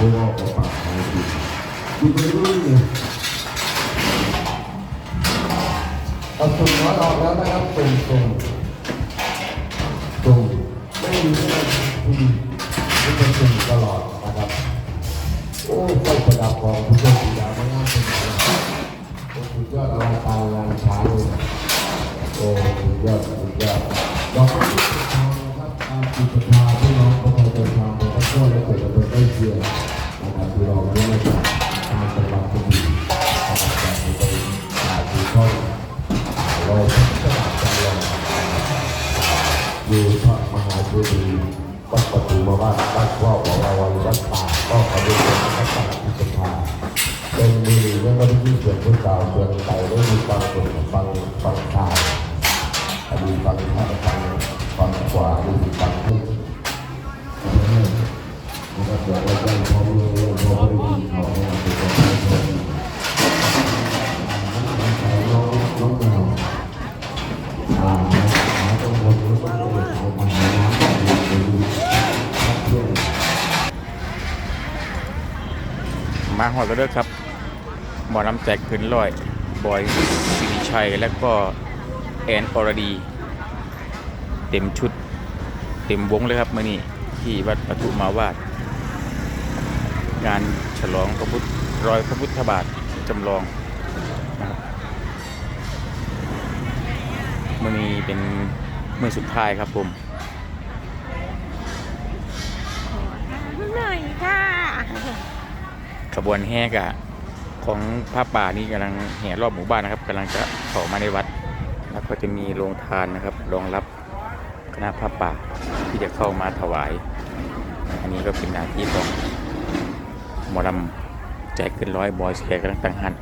ผู้ว่าของปากของดีดูไปดูนี่เอาตุ่มน้อยออกแล้วนะครับตุ่มตุ่มตุ่มไม่มีอะไรอืมไม่เป็นตุ่มตลอดนะครับโอ้ไฟประดับของผู้ชมสีดาไม่น่าเป็นไรโอ้สุดยอดอลังการงานช้างเลยโอ้สุดยอดสุดยอดดอก วัดป่าก็ขอเรียนพระสังฆทิศทาเป็นมีเรื่องวันที่เกิดพุทธเจ้าเมืองไทยได้มีความสุขฟังฟังทาวอดีตฟังข้าฟังฟังขวาดูฟังที่นะครับเดี๋ยวเราจะพร้อมเรื่อ มาหอดแล้วเด้อครับหมอลำแจกขึ้นลอยบอยสิริชัย และก็แอนอรดี เต็มชุด เต็มวงเลยครับมื่อนี้ที่วัดปทุมาวาด งานฉลองพระพุทธรอยพระพุทธบาทจำลองนะครับมื่อนี้เป็นเมื่อสุดท้ายครับผมหน่อยค่ะ ขบวนแห่กะของผ้าป่านี่กำลังแห่รอบหมู่บ้านนะครับกำลังจะเข้ามาในวัด แล้วก็จะมีโรงทานนะครับรองรับคณะผ้าป่าที่จะเข้ามาถวาย อันนี้ก็เป็นหน้าที่ของหมอลำแจกขึ้นร้อยบอยสแคร์กำลังตั้งหัน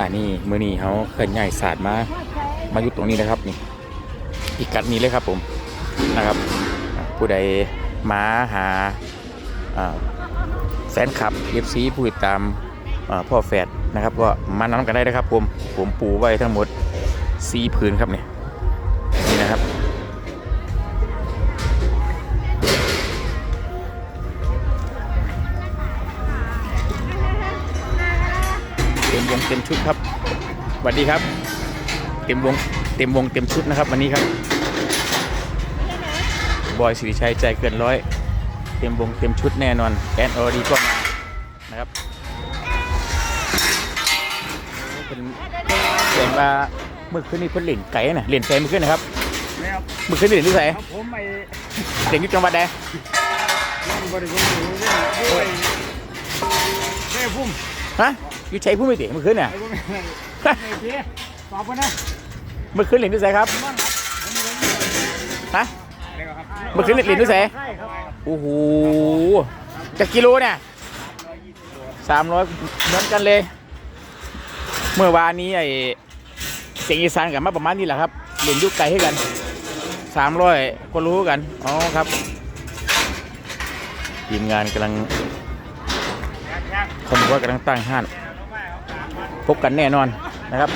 อันนี้มือนี้เขาเคลื่อนย้ายศาสตร์มามาอยู่ตรงนี้นะครับนี่พิกัดนี้เลยครับผมนะครับ ผู้ใดมาหาอ่า แฟนคลับ FC ผู้ติดตามพ่อแฝดนะครับก็มานำกันได้นะครับผมผมปูไว้ทั้งหมดสีผืนครับเนี่ยนี่นะครับเต็มวงเต็มชุดครับสวัสดีครับ เต็มวงเต็มวงเต็มชุดนะครับวันนี้ครับบอยสิริชัยใจเกินร้อย ต็มวงเต็มชุดแน่นอนแอนออดีก็มานะครับเป็นเห็นว่าเมื่อคืนนี้เพิ่นเล่นไก่น่ะเล่นไก่เมื่อคืนนะครับไม่ครับเมื่อคืนนี้เล่นที่ไหนครับผมไปเล่นที่จังหวัดใดนั่งบริเวณอยู่เรื่องด้วยเฮ้ยพุ่มฮะอยู่ชัยภูมิติเมื่อคืนเนี่ยไอ้พุ่มไอ้เพี้ยตอบกันนะเมื่อคืนเล่นที่ไหนครับมั่งครับผมเล่นอยู่ฮะอะไรครับเมื่อคืนเล่นที่ไหนใช่ครับ โอ้โหจากกิโลเนี่ยสามร้อยเหมือนกันเลย เมื่อวานนี้ไอ้เสียงอีสานกับมาประมาณนี้แหละครับเล่นยุคไกลให้กันสามร้อยก็รู้กันอ๋อครับทีมงานกำลังเขาบอกว่ากำลังตั้งห้านพบกันแน่นอนนะครับ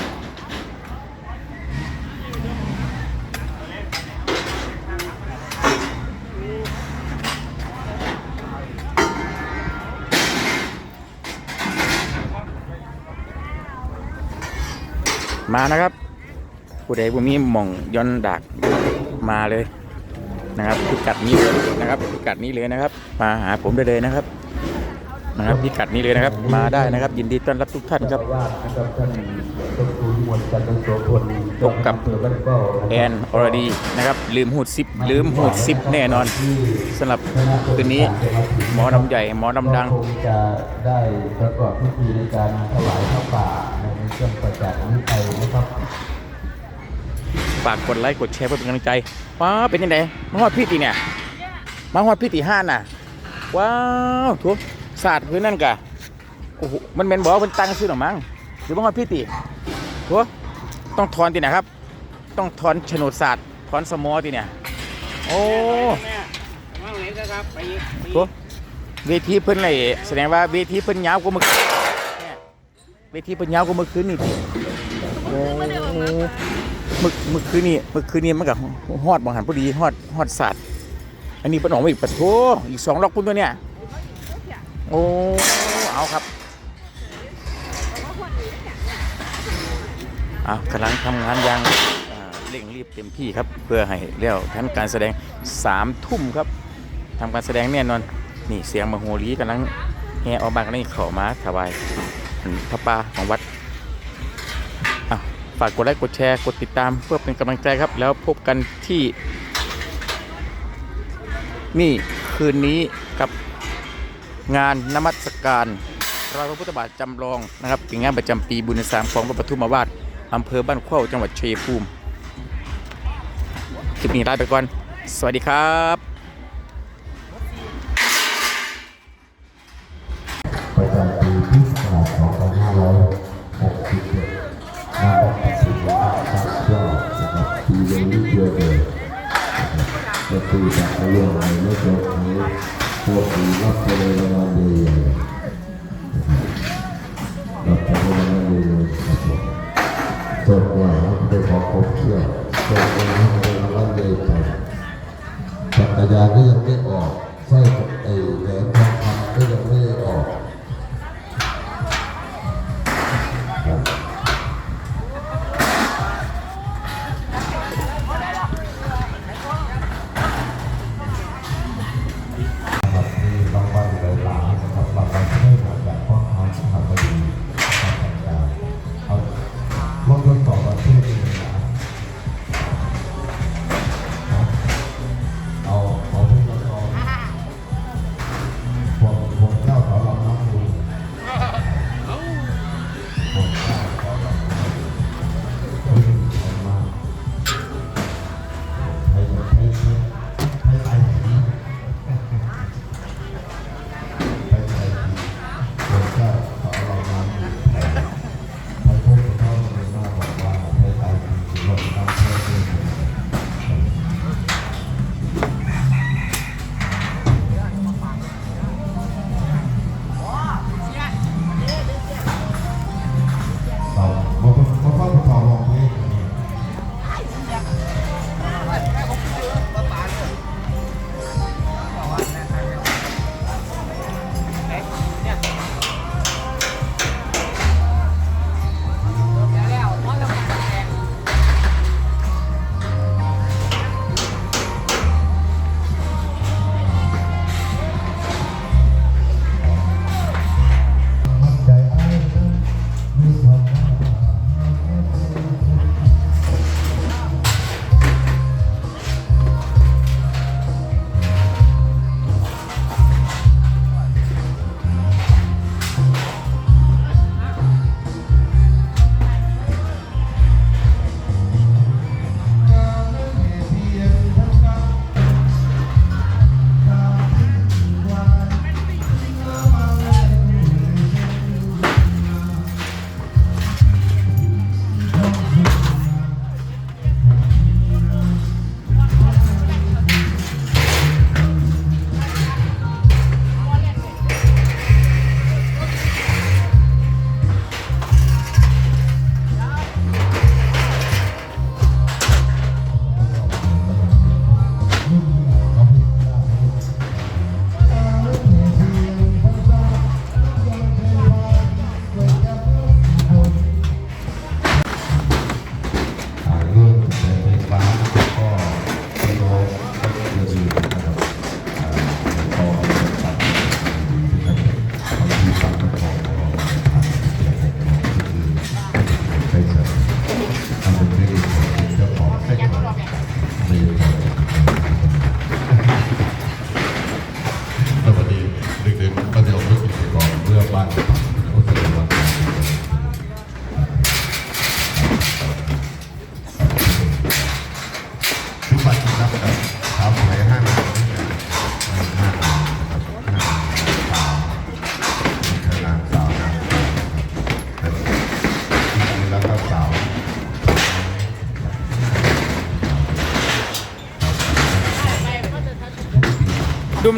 มานะครับ ผู้ใดผู้มีหม่องย้อนดักมาเลยนะครับพิกัดนี้เลยนะครับพิกัดนี้เลยนะครับ มาหาผมได้เลยนะครับนะครับพิกัดนี้เลยนะครับ มาได้นะครับ ยินดีต้อนรับทุกท่านครับตินะครับท่านดรมวลจันพบกับแอนออรดีนะครับลืมหูดซิปลืมหูดซิปแน่นอนสำหรับคืนนี้หมอดำใหญ่หมอดำดังคงจะได้ประกอบพิธีในการถวายข้าวป่า เครื่องประจักษ์นิไทยนะครับฝากกดไลค์กดแชร์เพื่อเป็นกำลังใจว้าเป็นยังไงมาฮอดพี่ตีเนี่ยมาฮอดพี่ตีห้าน่ะว้าวทุกศาสตร์พื้นนั่นกะโอ้โหมันเป็นบอกว่าเป็นตังซื้อหรอมั้งหรือมาฮอดพี่ตีทุกต้องทอนตีนะครับ ต้องทอนโฉนดศาสตร์ทอนสมอตีเนี่ยโอ้มังไหนนะครับไปอีกไปอีกทุกเวทีเพิ่นเลยแสดงว่าเวทีเพิ่นยาวกว่ามื่อ เวทีเพิ่นยากว่าเมื่อคืนนี่โอ้เมื่อเมื่อคืนนี่เมื่อคืนนี่มันกับฮอดบางหันพอดีฮอดฮอดศาสตร์อันนี้เพิ่นออกมาอีกปะโถอีกสองล็อกพุ่นตัวเนี่ยโอ้เอาครับเอากำลังทำงานอย่างเร่งรีบเต็มที่ครับ เพื่อให้เลี้ยวทำการแสดงสามทุ่มครับทำการแสดงแน่นอน นี่เสียงมโหรีกำลังแห่ออกมากันนี่ขอมาถวาย พระป่าของวัดฝากกดไลค์กดแชร์กดติดตามเพื่อเป็นกำลังใจครับ แล้วพบกันที่ นี่คืนนี้กับงานนมัสการรอยพระพุทธบาทจำลองนะครับเป็นงานประจำปีบุญสามของพระปทุมวาสอำเภอบ้านเข้าจังหวัดชัยภูมิ คลิปนี้ลาไปก่อน สวัสดีครับ พวกนี้รับไปเลยรางวัลใหญ่ๆรับไปรางวัลใหญ่ๆครับว่ารับไปขอครบเชื่อสดว่าครับไปรางวัลใหญ่ๆจักรยานก็ยังไม่ออกสร้อยไอ้แหวนทอง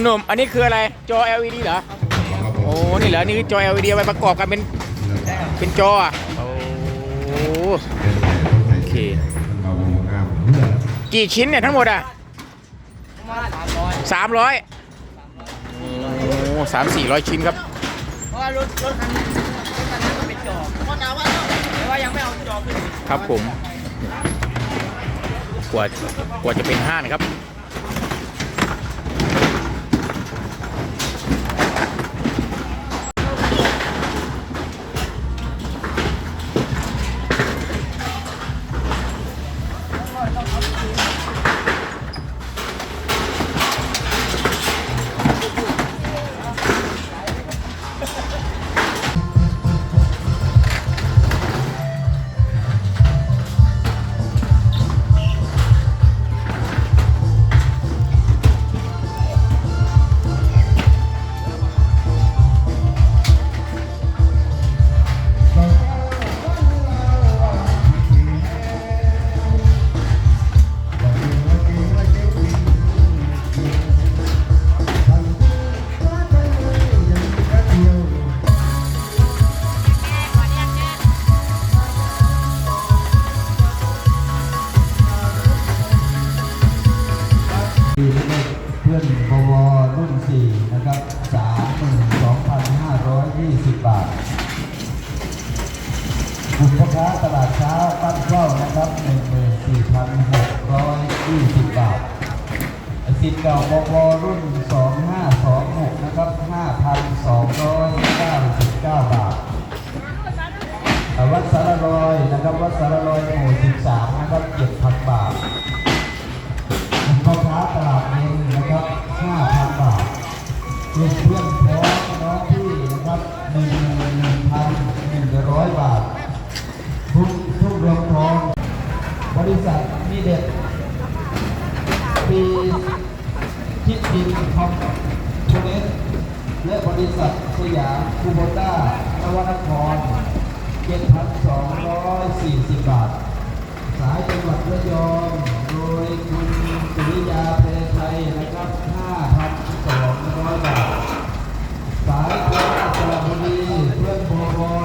หนุ่มอันนี้คืออะไรจอ LED เหรอ โอ้ นี่เหรอ นี่คือจอ LED เอาไว้ประกอบกันเป็นเป็นจออะโอ้โอเคมาบูงามเมื่อกี่ชิ้นเนี่ยทั้งหมดอะสามร้อยโอ้สามสี่ร้อยชิ้นครับ เพราะว่ารถรถคันรถคันนั้นก็เป็นจอบเพราะนาว่าแต่ว่ายังไม่เอาจอบขึ้น ครับผม กว่ากว่าจะเป็นห้านะครับ ยามคูโบต้านวนคร 7,240 บาท สายจังหวัดระยอง โดยคุณสุริยาเพลไทยนะครับ 5,200 บาท สายโคราชสระบุรีเพื่อนโบว2526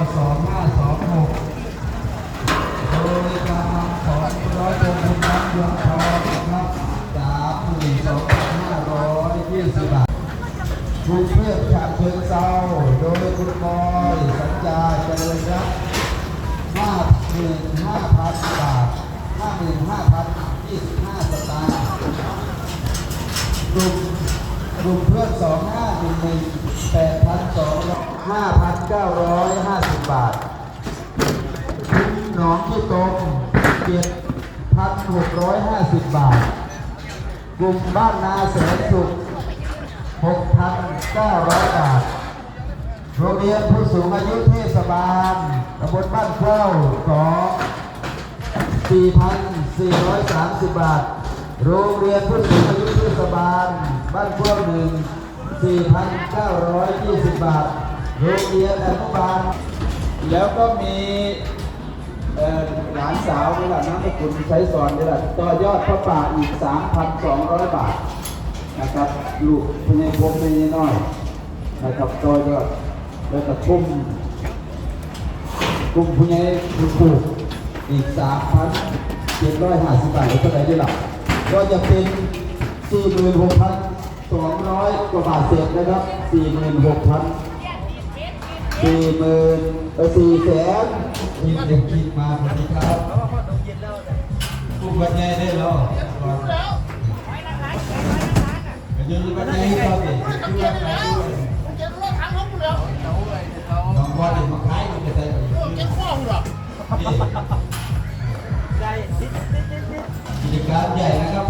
โดยการนำของร้อยโทคุณน้ำยงทองครับ32,520 บาทกรุงเทพฉะเชิงเซา คุณบอยสัญญาเจริญรัตน์ห้าหมื่นห้าพันบาทห้าหมื่นห้าพันยี่สิบห้าสตางค์กลุ่มกลุ่มเพื่อนสองห้าหนึ่งหนึ่งแปดพันสองห้าพันเก้าร้อยห้าสิบบาทคุณหนองที่ตรงเจ็ดพันหกร้อยห้าสิบบาท กลุ่มบ้านนาแสนสุขหกพันเก้าร้อยบาท โรงเรียนผู้สูงอายุเทศบาลตำบลบ้านเข้าสอง4,430 บาท โรงเรียนผู้สูงอายุเทศบาล บ้านเข้าหนึ่ง4,920 บาท โรงเรียนอนุบาล แล้วก็มีหลานสาวนี่แหละน้ำคุณใช้สอนนี่แหละต่อยอดพระป่าอีก 3,200 บาทนะครับ ลูกพญายพรมพญายน้อยนะครับต่อยอด แล้วก็กลุ่มกลุ่มผู้ใหญ่ผู้ปลูกอีกสามพันเจ็ดร้อยห้าสิบบาทเท่าไหร่ได้หลักก็จะเป็นสี่หมื่นหกพันสองร้อยกว่าบาทเศษนะครับสี่หมื่นหกพันสี่หมื่นเออสี่แสนมีเด็กกินมาสวัสดีครับผู้บรรยายได้แล้วยืนบรรยายให้เราเด็ก ที่ว่าใครด้วยน้องว่าเด็กมาขายมันจะได้เก็บข้อหรอกิจการใหญ่นะครับ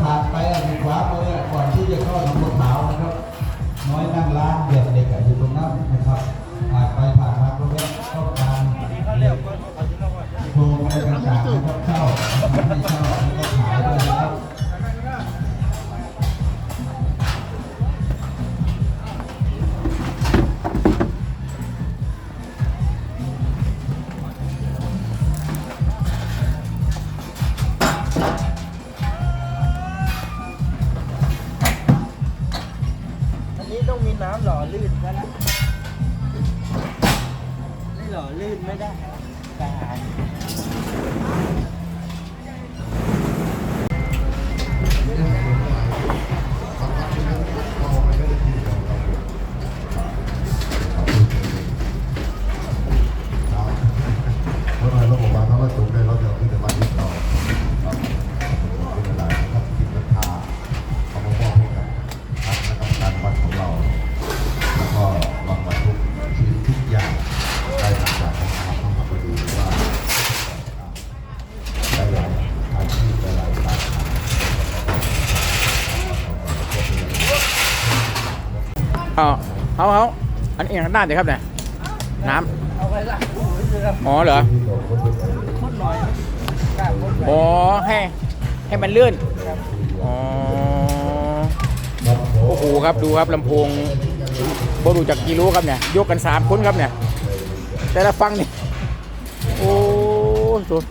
อย่างนั้นได้เลยครับเนี่ยน้ำอ๋อเหรออ๋อให้ให้มันเลื่อนอ๋อโอ้โหครับดูครับลำโพงบรูจากกิโลครับเนี่ยยกกันสามคนครับเนี่ย แต่ละฟังนี่โอ้สุด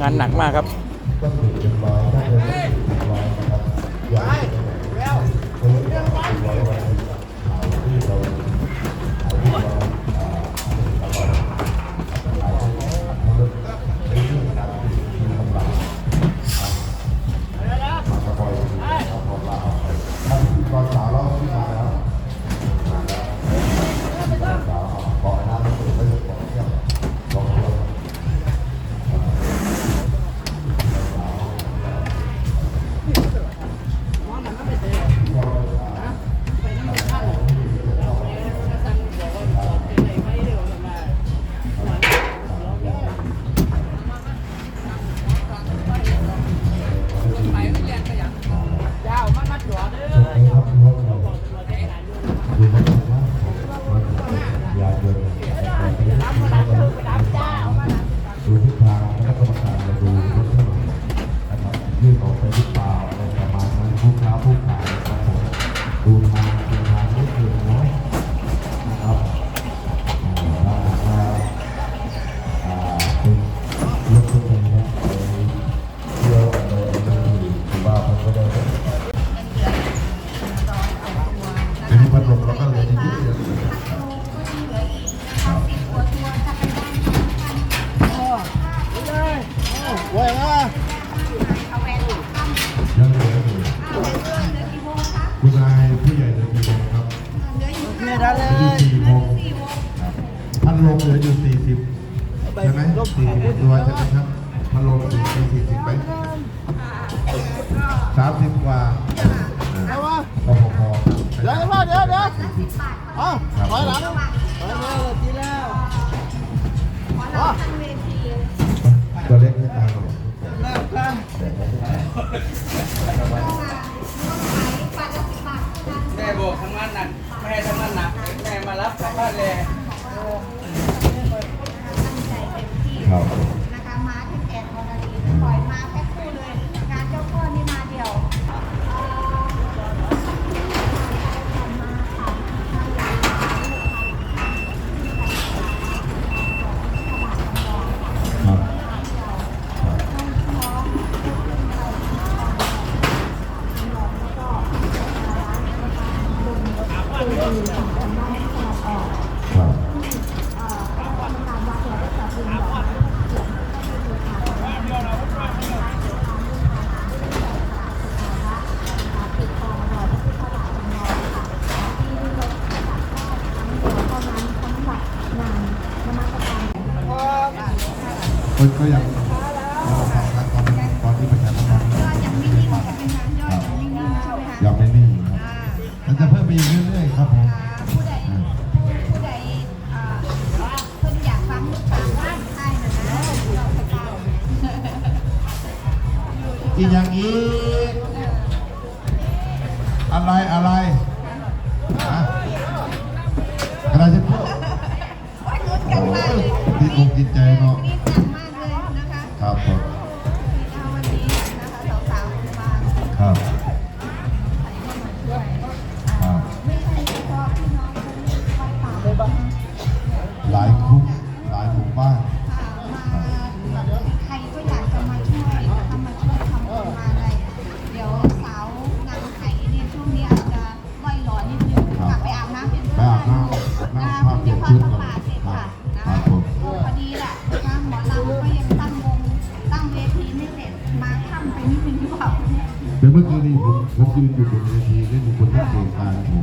งานหนักมากครับ ลงเหลืออยู่ 40 ใช่ไหม40ตัวใช่ไหมครับมัดลงเหลืออยู่40ไหม30 กว่าพอพอแล้วก็เดี๋ยวเดี๋ยวอ้าวถอยหลัง ตอนที่ประชาธิยังไม่นิ่งครับมัจะเพิ่มไปกเรื่อยๆครับผมอีกอย่างนี้อะไรอะไรอะไรจะพูดติดอกติดใจเนาะ ยืนอยู่บนเวทีเล่นอยู่บนหน้าเวที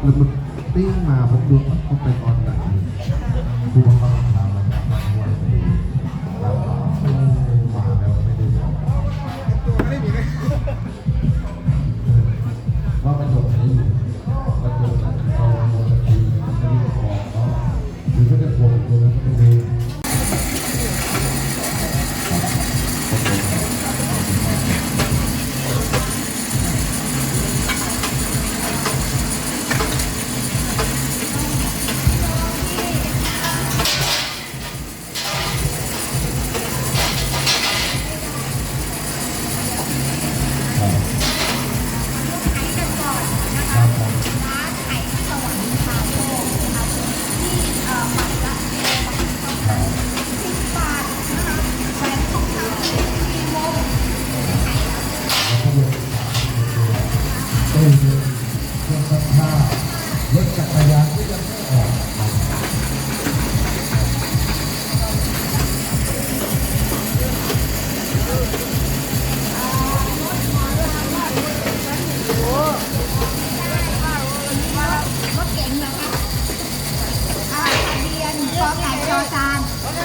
แล้วมันเตี้ยมาผมดูเขาไปตอ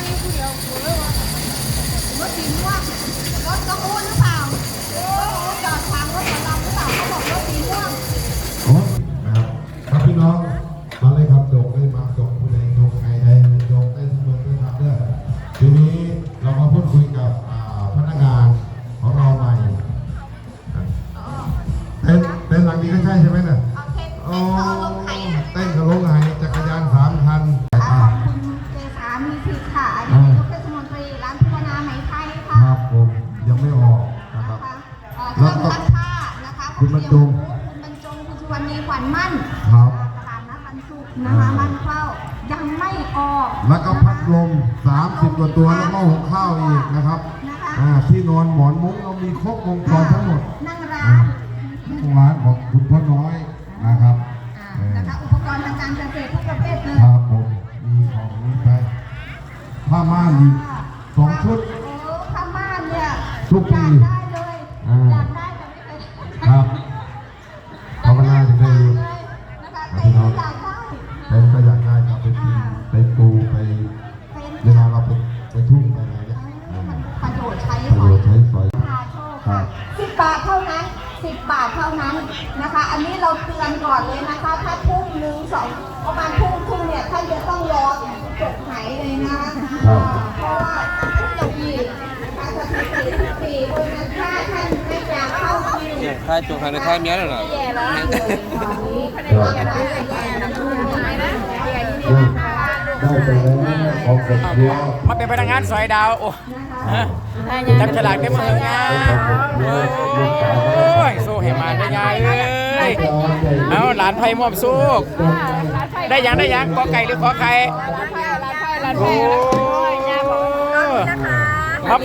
รถสีม่วงรถกระอูนหรือเปล่า นศุกร์นะคะมันเข้ายังไม่ออกแล้วก็พัดลม 30 กว่าตัวแล้วก็หุงข้าวอีกนะครับอ่าที่นอนหมอนมุ้งเรามีครบวงจรทั้งหมดนั่งร้าอ่านที่ร้านของคุณพ่อน้อยนะครับอ่าเออนะคะอุปกรณ์ทางการเกษตรทุกประเภทเลยครับผมมีของนี้ไปผ้าม่านอีกสองชุด นะคะเพราะว่าทุกปีนะคะสถิติทุกปีเพราะฉะนั้นถ้าท่านไม่อยากเข้าคิวเนี่ยถ้าจงทางในท้ายเมียแล้วเหรอแย่แล้วได้ไปแล้วของกดเดียวมาเป็นพนักงานสอยดาวโอ้ฮะจับฉลากได้มืองานโอ้ยสู้ให้มาได้ยายเอ้ยเอาหลานไผ่มอบสู้ได้ยังได้ยังกอไก่หรือขอไข่โอ้มา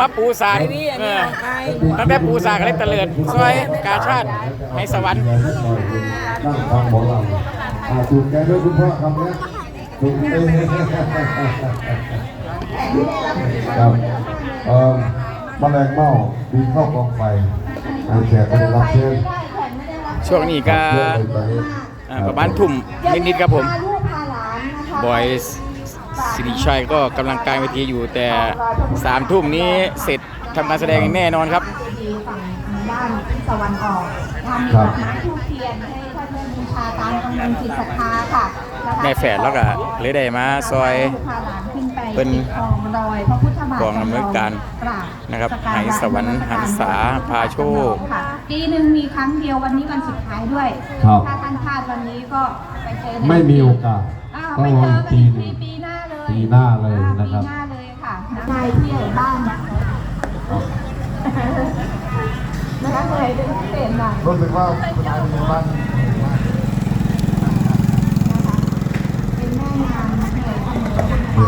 มาปูสากเออตั้งแต่ปูสากเลยตะเลิดซอยกาชาติให้สวรรค์นั่งฟังหมอลำอ่าถูกใจด้วยคุณพ่อคำเนี้ยถูกใจครับเอ่อแมลงเม่าบินเข้ากองไฟอันแขกไม่ได้รับเชิญช่วงนี้ก็อ่าประมาณทุ่มนิดๆครับผมบอยสิ ริชัยก็กำลังกลางเวทีอยู่แต่สามทุ่มนี้เสร็จทำการแสดงแน่นอนครับฝั่งด้านตะวันออกทำมีดอกไม้ทูบเทียนให้ท่านได้บูชาตามกำลังจิตศรัทธาค่ะนะคะแม่แฝดแล้วก็เลยได้มาซอยพาหลานขึ้นไปเป็นกองรอยพระพุทธบาทกองอำนวยการกราบนะครับสักกาไหสวรรค์หันษาพาโชคค่ะปีหนึ่งมีครั้งเดียววันนี้วันสุดท้ายด้วยครับถ้าท่านพลาดวันนี้ก็ไปเจอในไม่มีโอกาสอ้าวต้อง ไปเจอกันอปีหน้าเลยปีหน้าเลยนะครับ ปีหน้าเลยค่ะนที่ใหญ่บ้านนะคะนะคะใคเป็นพิเต็มน่อรู้สึกว่าเป็นบ้านเป็นแม่งานเหนื่อยเสมอท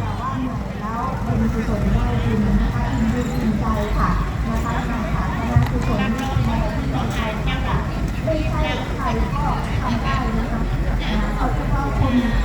แต่ว่าเหนื่อยแล้วเป็นกุศลได้จริง Amen.